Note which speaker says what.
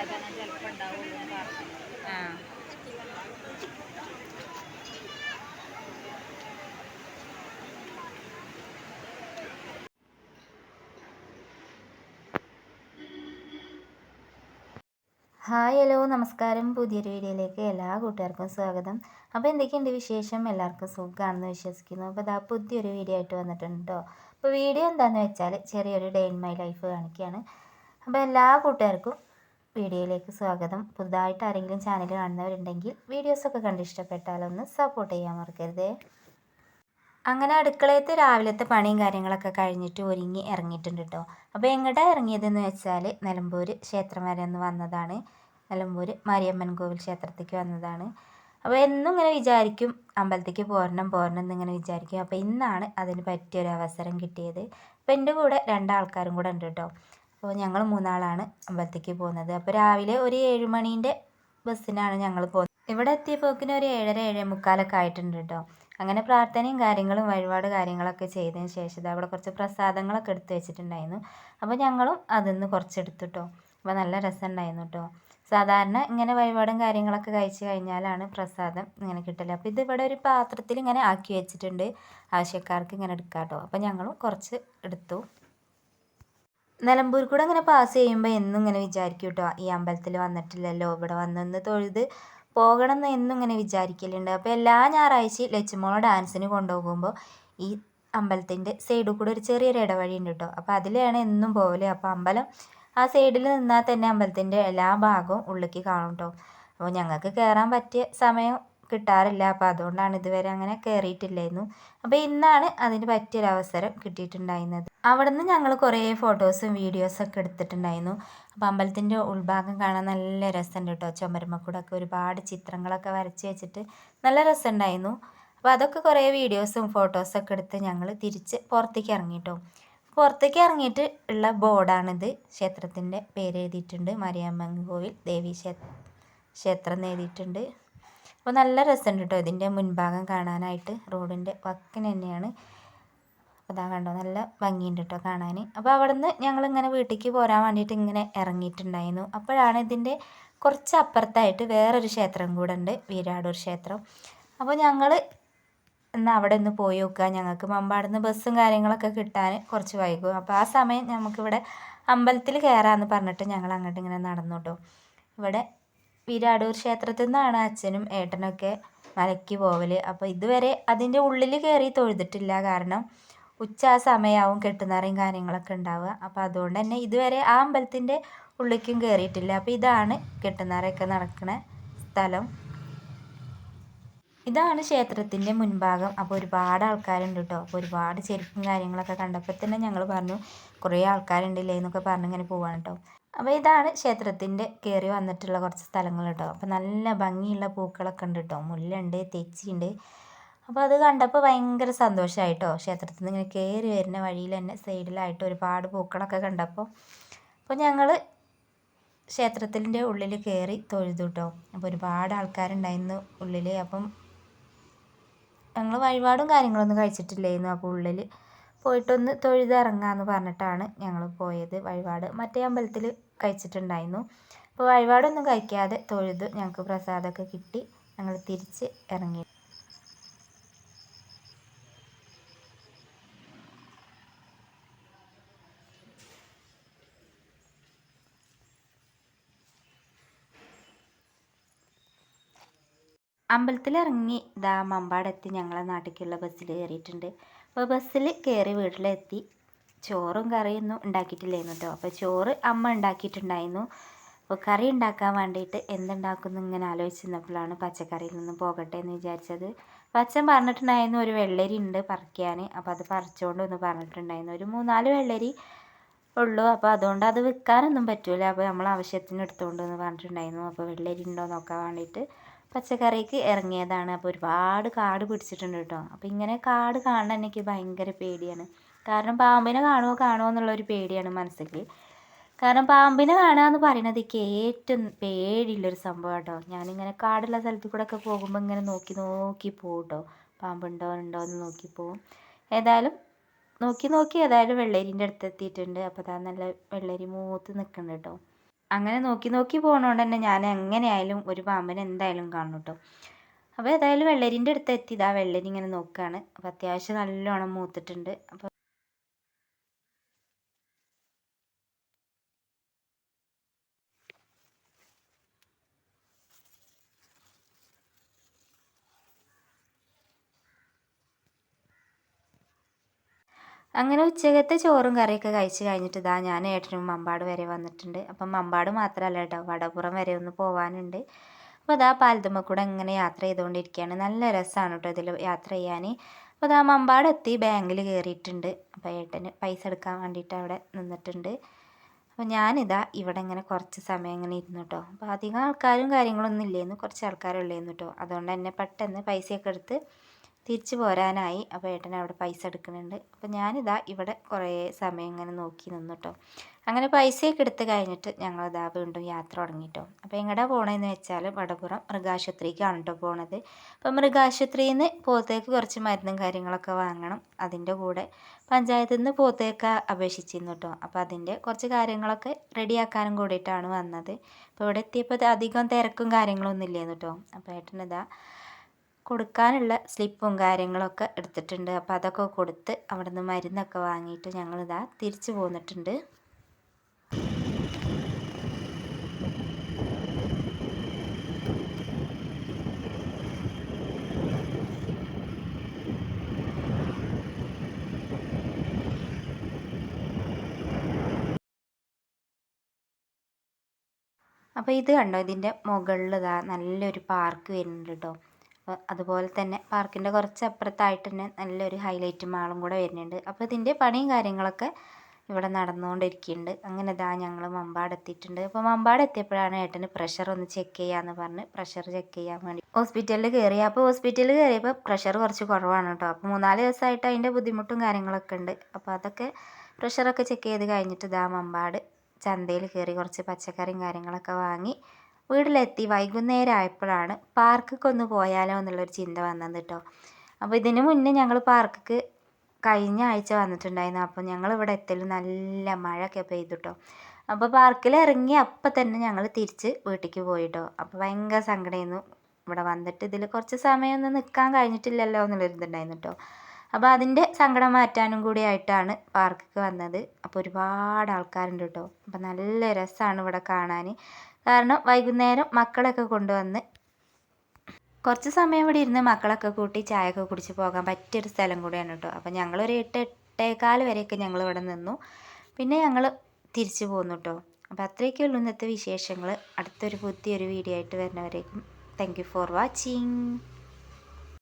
Speaker 1: ചിലപ്പോൾ ഉണ്ടാവുള്ളൂ എന്ന് പറഞ്ഞു.
Speaker 2: ആ. Hi hello. നമസ്കാരം. പുതിയൊരു വീഡിയോയിലേക്ക് എല്ലാ കൂട്ടുകാർക്കും സ്വാഗതം. അപ്പോൾ എന്തൊക്കെയുണ്ട് വിശേഷം? എല്ലാവർക്കും സുഖമാണെന്ന് വിശ്വസിക്കുന്നു. അപ്പോൾ ഇതാ പുതിയൊരു വീഡിയോ ആയിട്ട് വന്നിട്ടുണ്ട് കേട്ടോ അപ്പോൾ വീഡിയോ എന്താണെന്ന് വെച്ചാൽ ചെറിയൊരു ഡേ ഇൻ മൈ ലൈഫ് കാണിക്കുകയാണ് അപ്പോൾ എല്ലാ കൂട്ടുകാർക്കും വീഡിയോയിലേക്ക് സ്വാഗതം. പുതുതായിട്ട് ആരെങ്കിലും ചാനൽ കാണുന്നവരുണ്ടെങ്കിൽ വീഡിയോസൊക്കെ കണ്ട് ഇഷ്ടപ്പെട്ടാലൊന്ന് സപ്പോർട്ട് ചെയ്യാൻ മറക്കരുതേ. അങ്ങനെ അടുക്കളയത്തെ രാവിലത്തെ പണിയും കാര്യങ്ങളൊക്കെ കഴിഞ്ഞിട്ട് ഒരുങ്ങി ഇറങ്ങിയിട്ടുണ്ട് കേട്ടോ അപ്പോൾ എങ്ങോട്ടാണ് ഇറങ്ങിയതെന്ന് വെച്ചാൽ നിലമ്പൂർ ക്ഷേത്രം വരെ ഒന്ന് വന്നതാണ്. നിലമ്പൂർ മാരിയമ്മൻ കോവിൽ ക്ഷേത്രത്തേക്ക് വന്നതാണ്. അപ്പോൾ എന്നും ഇങ്ങനെ വിചാരിക്കും അമ്പലത്തേക്ക് പോരണം പോരണം എന്നിങ്ങനെ വിചാരിക്കും. അപ്പോൾ ഇന്നാണ് അതിന് പറ്റിയൊരു അവസരം കിട്ടിയത്. അപ്പോൾ എന്റെ കൂടെ രണ്ടാൾക്കാരും കൂടെ ഉണ്ട് കേട്ടോ അപ്പോൾ ഞങ്ങൾ മൂന്നാളാണ് അമ്പലത്തേക്ക് പോകുന്നത്. അപ്പോൾ രാവിലെ ഒരു ഏഴ് മണീന്റെ ബസ്സിനാണ് ഞങ്ങൾ പോകുന്നത്. ഇവിടെ എത്തിയപ്പോക്കിന് ഒരു ഏഴര ഏഴേ മുക്കാലൊക്കെ ആയിട്ടുണ്ട് കേട്ടോ അങ്ങനെ പ്രാർത്ഥനയും കാര്യങ്ങളും വഴിപാട് കാര്യങ്ങളൊക്കെ ചെയ്തതിന് ശേഷം അവിടെ കുറച്ച് പ്രസാദങ്ങളൊക്കെ എടുത്ത് വെച്ചിട്ടുണ്ടായിരുന്നു. അപ്പോൾ ഞങ്ങളും അതിൽ നിന്ന് കുറച്ചെടുത്തു കേട്ടോ അപ്പോൾ നല്ല രസമുണ്ടായിരുന്നു കേട്ടോ സാധാരണ ഇങ്ങനെ വഴിപാടും കാര്യങ്ങളൊക്കെ കഴിച്ചു കഴിഞ്ഞാലാണ് പ്രസാദം ഇങ്ങനെ കിട്ടൽ. അപ്പോൾ ഇത് ഇവിടെ ഒരു പാത്രത്തിൽ ഇങ്ങനെ ആക്കി വെച്ചിട്ടുണ്ട്. ആവശ്യക്കാർക്ക് ഇങ്ങനെ എടുക്കാം കേട്ടോ അപ്പോൾ ഞങ്ങളും കുറച്ച് എടുത്തു. നിലമ്പൂർ കൂടെ അങ്ങനെ പാസ് ചെയ്യുമ്പോൾ എന്നും ഇങ്ങനെ വിചാരിക്കും കേട്ടോ ഈ അമ്പലത്തിൽ വന്നിട്ടില്ലല്ലോ ഇവിടെ വന്നൊന്ന് തൊഴുത് പോകണം എന്ന് എന്നും ഇങ്ങനെ വിചാരിക്കലുണ്ട്. അപ്പോൾ എല്ലാ ഞായറാഴ്ചയും ലച്ചുമോളെ ഡാൻസിന് കൊണ്ടുപോകുമ്പോൾ ഈ അമ്പലത്തിന്റെ സൈഡിൽ കൂടെ ഒരു ചെറിയൊരു ഇടവഴി ഉണ്ട് കേട്ടോ അപ്പോൾ അതിലാണ് എന്നും പോകൽ അപ്പോൾ അമ്പലം ആ സൈഡിൽ നിന്നാൽ തന്നെ അമ്പലത്തിന്റെ എല്ലാ ഭാഗവും ഉള്ളിലേക്ക് കാണും കേട്ടോ അപ്പോൾ ഞങ്ങൾക്ക് കയറാൻ പറ്റിയ സമയം കിട്ടാറില്ല. അപ്പം അതുകൊണ്ടാണ് ഇതുവരെ അങ്ങനെ കയറിയിട്ടില്ലായിരുന്നു അപ്പോൾ ഇന്നാണ് അതിന് പറ്റിയൊരവസരം കിട്ടിയിട്ടുണ്ടായിരുന്നത്. അവിടെ നിന്ന് ഞങ്ങൾ കുറേ ഫോട്ടോസും വീഡിയോസൊക്കെ എടുത്തിട്ടുണ്ടായിരുന്നു. അപ്പോൾ അമ്പലത്തിന്റെ ഉൾഭാഗം കാണാൻ നല്ല രസമുണ്ട് കേട്ടോ. ചുമരുമക്കൂടൊക്കെ ഒരുപാട് ചിത്രങ്ങളൊക്കെ വരച്ച് വെച്ചിട്ട് നല്ല രസമുണ്ടായിരുന്നു. അപ്പോൾ അതൊക്കെ കുറേ വീഡിയോസും ഫോട്ടോസൊക്കെ എടുത്ത് ഞങ്ങൾ തിരിച്ച് പുറത്തേക്ക് ഇറങ്ങി കേട്ടോ പുറത്തേക്ക് ഇറങ്ങിയിട്ട് ഉള്ള ബോർഡാണിത്. ക്ഷേത്രത്തിന്റെ പേര് എഴുതിയിട്ടുണ്ട് മരിയാമ്മൻ കോവിൽ ദേവി ക്ഷേത്രം എന്ന് എഴുതിയിട്ടുണ്ട്. അപ്പോൾ നല്ല രസമുണ്ട് കേട്ടോ ഇതിന്റെ മുൻഭാഗം കാണാനായിട്ട്. റോഡിന്റെ വക്കിന് തന്നെയാണ്. അപ്പോൾ അതാ കണ്ടോ നല്ല ഭംഗിയുണ്ട് കേട്ടോ കാണാൻ അപ്പോൾ അവിടെ നിന്ന് ഞങ്ങളിങ്ങനെ വീട്ടിലേക്ക് പോരാൻ വേണ്ടിയിട്ട് ഇങ്ങനെ ഇറങ്ങിയിട്ടുണ്ടായിരുന്നു. അപ്പോഴാണ് ഇതിന്റെ കുറച്ച് അപ്പുറത്തായിട്ട് വേറൊരു ക്ഷേത്രം കൂടെ ഉണ്ട് വീരാടൂർ ക്ഷേത്രം. അപ്പോൾ ഞങ്ങൾ എന്നാൽ അവിടെ ഒന്ന് പോയി നോക്കുക ഞങ്ങൾക്ക് മമ്പാടുന്ന് ബസ്സും കാര്യങ്ങളൊക്കെ കിട്ടാൻ കുറച്ച് വൈകും. അപ്പോൾ ആ സമയം നമുക്കിവിടെ അമ്പലത്തിൽ കയറാമെന്ന് പറഞ്ഞിട്ട് ഞങ്ങൾ അങ്ങോട്ട് ഇങ്ങനെ നടന്നു കേട്ടോ ഇവിടെ വീരാടൂർ ക്ഷേത്രത്തിൽ നിന്നാണ് അച്ഛനും ഏട്ടനൊക്കെ മലയ്ക്ക് പോവൽ അപ്പോൾ ഇതുവരെ അതിന്റെ ഉള്ളിൽ കയറി തൊഴുതിട്ടില്ല. കാരണം ഉച്ച ആ സമയമാവും കെട്ടുനിറയും കാര്യങ്ങളൊക്കെ ഉണ്ടാവുക. അപ്പോൾ അതുകൊണ്ട് തന്നെ ഇതുവരെ ആ അമ്പലത്തിന്റെ ഉള്ളിലേക്കും കയറിയിട്ടില്ല അപ്പോൾ ഇതാണ് കെട്ടുനിറയൊക്കെ നടക്കുന്ന സ്ഥലം. ഇതാണ് ക്ഷേത്രത്തിന്റെ മുൻഭാഗം. അപ്പോൾ ഒരുപാട് ആൾക്കാരുണ്ട് കേട്ടോ അപ്പോൾ ഒരുപാട് ചെരുപ്പും കാര്യങ്ങളൊക്കെ കണ്ടപ്പോൾ തന്നെ ഞങ്ങൾ പറഞ്ഞു കുറേ ആൾക്കാരുണ്ടല്ലേ? എന്നൊക്കെ പറഞ്ഞ് ഇങ്ങനെ പോവാണ് കേട്ടോ അപ്പോൾ ഇതാണ് ക്ഷേത്രത്തിന്റെ കയറി വന്നിട്ടുള്ള കുറച്ച് സ്ഥലങ്ങൾ കേട്ടോ അപ്പോൾ നല്ല ഭംഗിയുള്ള പൂക്കളൊക്കെ ഉണ്ട് കേട്ടോ മുല്ലുണ്ട് തെച്ചിയുണ്ട് അപ്പോൾ അത് കണ്ടപ്പോൾ ഭയങ്കര സന്തോഷമായിട്ടോ ക്ഷേത്രത്തിൽ നിന്ന് ഇങ്ങനെ കയറി വരുന്ന വഴിയിൽ തന്നെ സൈഡിലായിട്ട് ഒരുപാട് പൂക്കളൊക്കെ കണ്ടപ്പോൾ അപ്പോൾ ഞങ്ങൾ ക്ഷേത്രത്തിന്റെ ഉള്ളിൽ കയറി തൊഴുതു കേട്ടോ അപ്പോൾ ഒരുപാട് ആൾക്കാരുണ്ടായിരുന്നു ഉള്ളിൽ. അപ്പം ഞങ്ങൾ വഴിപാടും കാര്യങ്ങളൊന്നും കഴിച്ചിട്ടില്ലായിരുന്നു അപ്പോൾ ഉള്ളിൽ പോയിട്ടൊന്ന് തൊഴുതിറങ്ങാമെന്ന് പറഞ്ഞിട്ടാണ് ഞങ്ങൾ പോയത് വഴിപാട്. മറ്റേ അമ്പലത്തിൽ കഴിച്ചിട്ടുണ്ടായിരുന്നു. അപ്പോൾ വഴിപാടൊന്നും കഴിക്കാതെ തൊഴുത് ഞങ്ങൾക്ക് പ്രസാദമൊക്കെ കിട്ടി. ഞങ്ങൾ തിരിച്ച് ഇറങ്ങി അമ്പലത്തിലിറങ്ങി ദാ മമ്പാടെത്തി ഞങ്ങളെ നാട്ടിലേക്കുള്ള ബസ്സിൽ കയറിയിട്ടുണ്ട് അപ്പോൾ ബസ്സിൽ കയറി വീട്ടിലെത്തി. ചോറും കറിയൊന്നും ഉണ്ടാക്കിയിട്ടില്ലായിരുന്നു കേട്ടോ അപ്പോൾ ചോറ് അമ്മ ഉണ്ടാക്കിയിട്ടുണ്ടായിരുന്നു. അപ്പോൾ കറി ഉണ്ടാക്കാൻ വേണ്ടിയിട്ട് എന്തുണ്ടാക്കുന്നു ഇങ്ങനെ ആലോചിച്ചിരുന്നപ്പോഴാണ് പച്ചക്കറിയിൽ നിന്ന് പോകട്ടെ എന്ന് വിചാരിച്ചത്. അച്ഛൻ പറഞ്ഞിട്ടുണ്ടായിരുന്നു ഒരു വെള്ളരി ഉണ്ട് പറിക്കാൻ. അപ്പോൾ അത് പറിച്ചുകൊണ്ട് ഒന്ന് പറഞ്ഞിട്ടുണ്ടായിരുന്നു. ഒരു മൂന്നാൽ വെള്ളരി ഉള്ളൂ. അപ്പോൾ അതുകൊണ്ട് അത് വിൽക്കാനൊന്നും പറ്റില്ല അപ്പോൾ നമ്മൾ ആവശ്യത്തിന് എടുത്തുകൊണ്ട് എന്ന് പറഞ്ഞിട്ടുണ്ടായിരുന്നു. അപ്പോൾ വെള്ളരി ഉണ്ടോ നോക്കാൻ വേണ്ടിയിട്ട്. പച്ചക്കറിക്ക് ഇറങ്ങിയതാണ്. അപ്പോൾ ഒരുപാട് കാട് പിടിച്ചിട്ടുണ്ട് കേട്ടോ. അപ്പോൾ ഇങ്ങനെ കാട് കാണാൻ എനിക്ക് ഭയങ്കര പേടിയാണ്. കാരണം പാമ്പിനെ കാണുമോ കാണുമോ എന്നുള്ളൊരു പേടിയാണ് മനസ്സിൽ കാരണം പാമ്പിനെ കാണുക എന്ന് പറയുന്നത് എനിക്ക് ഏറ്റവും പേടിയുള്ളൊരു സംഭവം കേട്ടോ. ഞാനിങ്ങനെ കാടുള്ള സ്ഥലത്ത് കൂടെ ഒക്കെ പോകുമ്പോൾ ഇങ്ങനെ നോക്കി നോക്കി പോകും കേട്ടോ. പാമ്പുണ്ടോ ഉണ്ടോ എന്ന് നോക്കി പോകും ഏതായാലും നോക്കി നോക്കി ഏതായാലും വെള്ളരിന്റെ അടുത്ത് എത്തിയിട്ടുണ്ട്. അപ്പോൾ അതാ നല്ല വെള്ളരി മൂത്ത് നിൽക്കുന്നുണ്ട് കേട്ടോ. അങ്ങനെ നോക്കി നോക്കി പോകണോണ്ട് തന്നെ ഞാൻ എങ്ങനെയായാലും ഒരു പാമ്പിനെ എന്തായാലും കാണും കേട്ടോ അപ്പോൾ ഏതായാലും വെള്ളരിന്റെ അടുത്ത് എത്തി ഇതാ വെള്ളരി ഇങ്ങനെ നോക്കുകയാണ് അപ്പോൾ അത്യാവശ്യം നല്ലോണം മൂത്തിട്ടുണ്ട്. അപ്പോൾ അങ്ങനെ ഉച്ചകത്തെ ചോറും കറിയൊക്കെ കഴിച്ച് കഴിഞ്ഞിട്ട് ഇതാ ഞാൻ ഏട്ടനും മമ്പാട് വരെ വന്നിട്ടുണ്ട്. അപ്പം മമ്പാട് മാത്രമല്ല കേട്ടോ വടപുറം വരെ ഒന്ന് പോകാനുണ്ട് അപ്പോൾ അതാ പാലത്തുമ്മ കൂടെ ഇങ്ങനെ യാത്ര ചെയ്തുകൊണ്ടിരിക്കുകയാണ്. നല്ല രസമാണ് കേട്ടോ ഇതിൽ യാത്ര ചെയ്യാൻ. അപ്പോൾ അതാ മമ്പാട് എത്തി ബാങ്കിൽ കയറിയിട്ടുണ്ട്. അപ്പോൾ ഏട്ടന് പൈസ എടുക്കാൻ വേണ്ടിയിട്ട് അവിടെ നിന്നിട്ടുണ്ട്. അപ്പോൾ ഞാനിതാ ഇവിടെ ഇങ്ങനെ കുറച്ച് സമയം ഇങ്ങനെ ഇരുന്നു കേട്ടോ. അപ്പോൾ അധികം ആൾക്കാരും കാര്യങ്ങളൊന്നും ഇല്ലായിരുന്നു കുറച്ച് ആൾക്കാരുള്ളായിരുന്നു കേട്ടോ. അതുകൊണ്ട് തന്നെ പെട്ടെന്ന് പൈസയൊക്കെ എടുത്ത് തിരിച്ചു പോരാനായി അപ്പോൾ ഏട്ടൻ അവിടെ പൈസ എടുക്കുന്നുണ്ട്. അപ്പോൾ ഞാനിതാ ഇവിടെ കുറേ സമയം ഇങ്ങനെ നോക്കി നിന്നു കേട്ടോ അങ്ങനെ പൈസയൊക്കെ എടുത്ത് കഴിഞ്ഞിട്ട് ഞങ്ങൾ ഇതാ വീണ്ടും യാത്ര തുടങ്ങി കേട്ടോ അപ്പോൾ എങ്ങടാ പോണതെന്ന് വെച്ചാൽ വടപുറം മൃഗാശുപത്രിക്കാണ് കേട്ടോ പോണത്. അപ്പോൾ മൃഗാശുപത്രിയിൽ നിന്ന് പോത്തേക്ക് കുറച്ച് മരുന്നും കാര്യങ്ങളൊക്കെ വാങ്ങണം. അതിന്റെ കൂടെ പഞ്ചായത്തിൽ നിന്ന് പോത്തേക്ക് അപേക്ഷിച്ചിരുന്നു കേട്ടോ അപ്പോൾ അതിന്റെ കുറച്ച് കാര്യങ്ങളൊക്കെ റെഡിയാക്കാനും കൂടിയിട്ടാണ് വന്നത്. അപ്പോൾ ഇവിടെ എത്തിയപ്പോൾ അധികം തിരക്കും കാര്യങ്ങളൊന്നും ഇല്ലായിരുന്നു കേട്ടോ അപ്പോൾ ഏട്ടനിതാ കൊടുക്കാനുള്ള സ്ലിപ്പും കാര്യങ്ങളൊക്കെ എടുത്തിട്ടുണ്ട്. അപ്പോൾ അതൊക്കെ കൊടുത്ത് അവിടെ നിന്ന് മരുന്നൊക്കെ വാങ്ങിയിട്ട് ഞങ്ങളിതാ തിരിച്ചു പോന്നിട്ടുണ്ട്. അപ്പോൾ ഇത് കണ്ടോ? ഇതിന്റെ മുകളിൽ ഇതാ നല്ലൊരു പാർക്ക് വരുന്നുണ്ട് കേട്ടോ അപ്പോൾ അതുപോലെ തന്നെ പാർക്കിന്റെ കുറച്ച് അപ്പുറത്തായിട്ട് തന്നെ നല്ലൊരു ഹൈലൈറ്റ് മാളും കൂടെ വരുന്നുണ്ട്. അപ്പോൾ ഇതിന്റെ പണിയും കാര്യങ്ങളൊക്കെ ഇവിടെ നടന്നുകൊണ്ടിരിക്കുന്നുണ്ട്. അങ്ങനെ ഇതാ ഞങ്ങൾ മമ്പാട് എത്തിയിട്ടുണ്ട്. അപ്പോൾ മമ്പാട് എത്തിയപ്പോഴാണ് ഏട്ടന് പ്രഷർ ഒന്ന് ചെക്ക് ചെയ്യാമെന്ന് പറഞ്ഞ് പ്രഷർ ചെക്ക് ചെയ്യാൻ വേണ്ടി ഹോസ്പിറ്റലിൽ കയറി അപ്പോൾ ഹോസ്പിറ്റലിൽ കയറിയപ്പോൾ പ്രഷർ കുറച്ച് കുറവാണ് കേട്ടോ. അപ്പോൾ മൂന്നാൽ ദിവസമായിട്ട് അതിന്റെ ബുദ്ധിമുട്ടും കാര്യങ്ങളൊക്കെ ഉണ്ട്. അപ്പോൾ അതൊക്കെ പ്രഷറൊക്കെ ചെക്ക് ചെയ്ത് കഴിഞ്ഞിട്ട് ഇതാ മമ്പാട് ചന്തയിൽ കയറി കുറച്ച് പച്ചക്കറിയും കാര്യങ്ങളൊക്കെ വാങ്ങി വീട്ടിലെത്തി വൈകുന്നേരം ആയപ്പോഴാണ് പാർക്കൊക്കെ ഒന്ന് പോയാലോ എന്നുള്ളൊരു ചിന്ത വന്നത് കേട്ടോ അപ്പോൾ ഇതിന് മുന്നേ ഞങ്ങൾ പാർക്കിക്ക് കഴിഞ്ഞ ആഴ്ച വന്നിട്ടുണ്ടായിരുന്നു. അപ്പോൾ ഞങ്ങൾ ഇവിടെ എത്തലും നല്ല മഴയൊക്കെ പെയ്തു കേട്ടോ അപ്പോൾ പാർക്കിൽ ഇറങ്ങി അപ്പം തന്നെ ഞങ്ങൾ തിരിച്ച് വീട്ടിലേക്ക് പോയി കേട്ടോ അപ്പോൾ ഭയങ്കര സങ്കടമായിരുന്നു ഇവിടെ വന്നിട്ട് ഇതിൽ കുറച്ച് സമയമൊന്നും നിൽക്കാൻ കഴിഞ്ഞിട്ടില്ലല്ലോ എന്നുള്ളൊരു ഇതുണ്ടായിരുന്നു കേട്ടോ അപ്പോൾ അതിന്റെ സങ്കടം മാറ്റാനും കൂടി ആയിട്ടാണ് പാർക്കിക്ക് വന്നത്. അപ്പോൾ ഒരുപാട് ആൾക്കാരുണ്ട് കേട്ടോ അപ്പോൾ നല്ല രസമാണ് ഇവിടെ കാണാൻ കാരണം വൈകുന്നേരം മക്കളൊക്കെ കൊണ്ടുവന്ന് കുറച്ച് സമയം ഇവിടെ ഇരുന്ന് മക്കളൊക്കെ കൂട്ടി ചായയൊക്കെ കുടിച്ച് പോകാൻ പറ്റിയൊരു സ്ഥലം കൂടിയാണ് കേട്ടോ. അപ്പോൾ ഞങ്ങളൊരു എട്ട് എട്ടേകാൽ വരെയൊക്കെ ഞങ്ങൾ ഇവിടെ നിന്നു. പിന്നെ ഞങ്ങൾ തിരിച്ചു പോന്നു കേട്ടോ. അപ്പോൾ അത്രയൊക്കെ ഉള്ളൂ ഇന്നത്തെ വിശേഷങ്ങൾ. അടുത്തൊരു പുതിയൊരു വീഡിയോ ആയിട്ട് വരുന്നവരേക്കും താങ്ക് യു ഫോർ വാച്ചിങ്